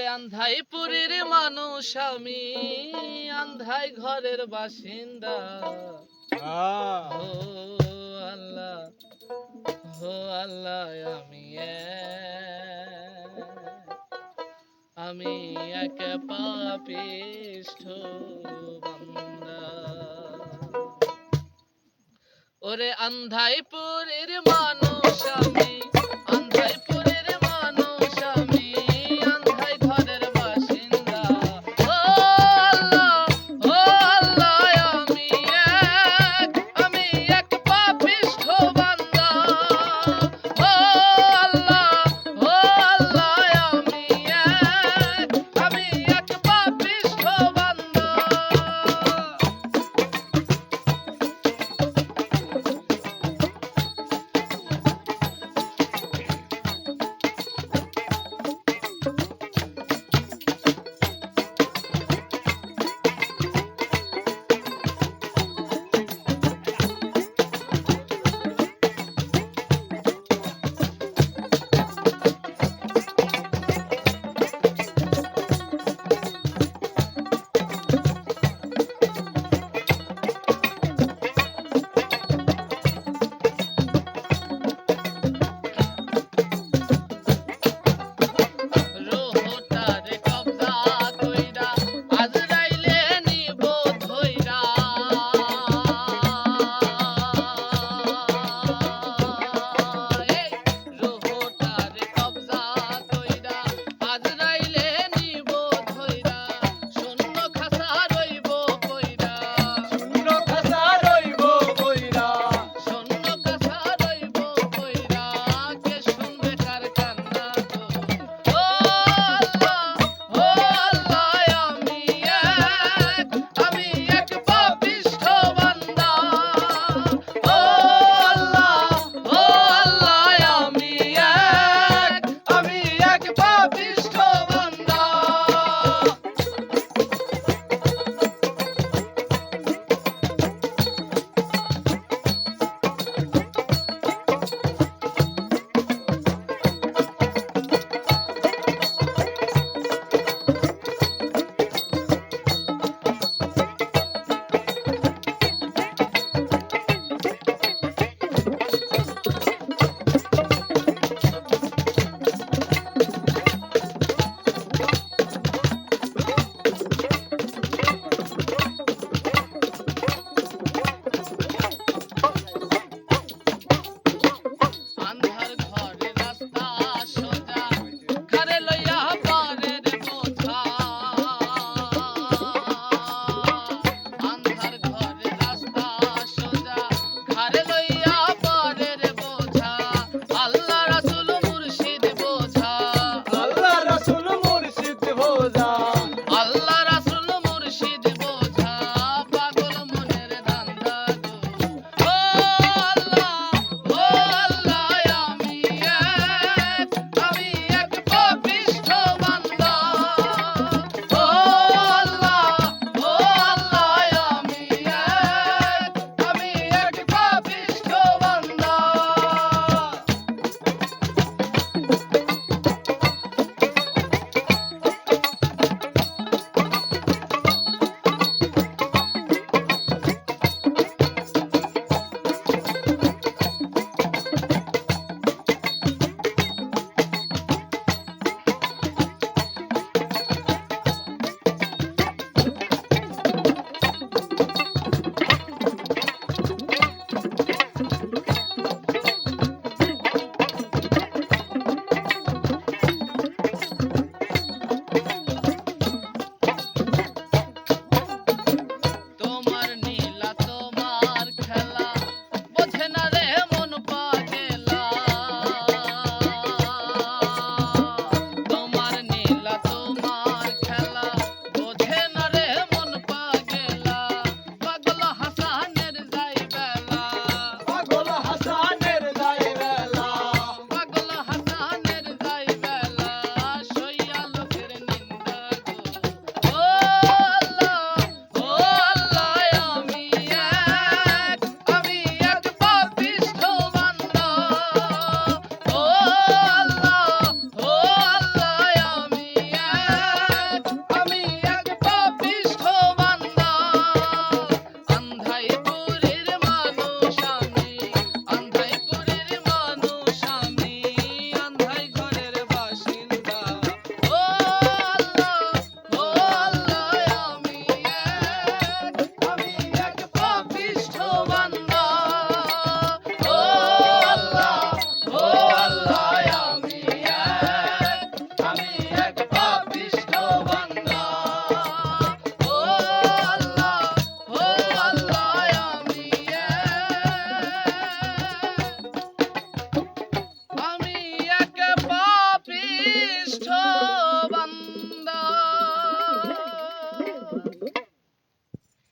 ঘরে আন্ধাই পুরীর মানুষ আমি আন্ধাই ঘরের বাসিন্দা। ও আল্লাহ ও আল্লাহ আমি আমি এক পাপিষ্ঠ বান্দা। ওরে আন্ধাইপুরের মানুষ আমি আন্ধাই